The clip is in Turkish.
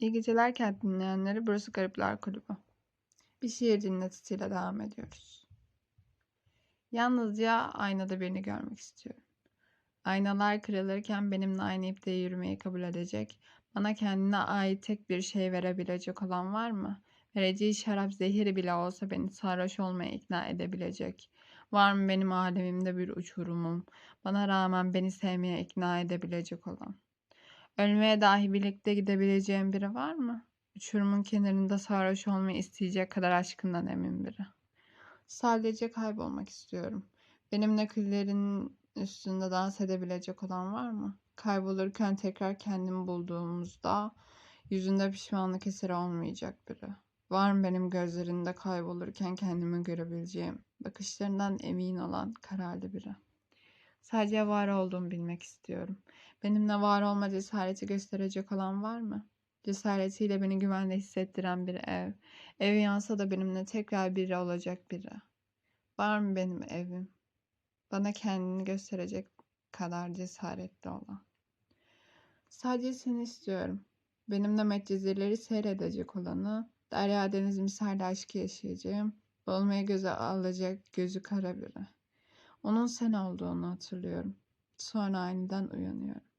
İyi geceler kent dinleyenleri. Burası Garipler Kulübü. Bir şiir dinletisiyle devam ediyoruz. Yalnızca aynada birini görmek istiyorum. Aynalar kırılırken benimle aynı ipte yürümeyi kabul edecek, bana kendine ait tek bir şey verebilecek olan var mı? Vereceği şarap zehiri bile olsa beni sarhoş olmaya ikna edebilecek. Var mı benim alemimde bir uçurumum, bana rağmen beni sevmeye ikna edebilecek olan? Ölmeye dahi birlikte gidebileceğim biri var mı? Uçurumun kenarında sarhoş olmayı isteyecek kadar aşkından emin biri. Sadece kaybolmak istiyorum. Benimle küllerin üstünde dans edebilecek olan var mı? Kaybolurken tekrar kendimi bulduğumuzda yüzünde pişmanlık eseri olmayacak biri. Var mı benim gözlerinde kaybolurken kendimi görebileceğim, bakışlarından emin olan kararlı biri? Sadece var olduğumu bilmek istiyorum. Benimle var olma cesareti gösterecek olan var mı? Cesaretiyle beni güvende hissettiren bir ev. Evi yansa da benimle tekrar biri olacak biri. Var mı benim evim? Bana kendini gösterecek kadar cesaretli olan. Sadece seni istiyorum. Benimle Medcezirleri seyredecek olanı, Derya Deniz misali aşkı yaşayacağım, olmaya göze alacak gözü kara biri. Onun sen olduğunu hatırlıyorum. Sonra aniden uyanıyorum.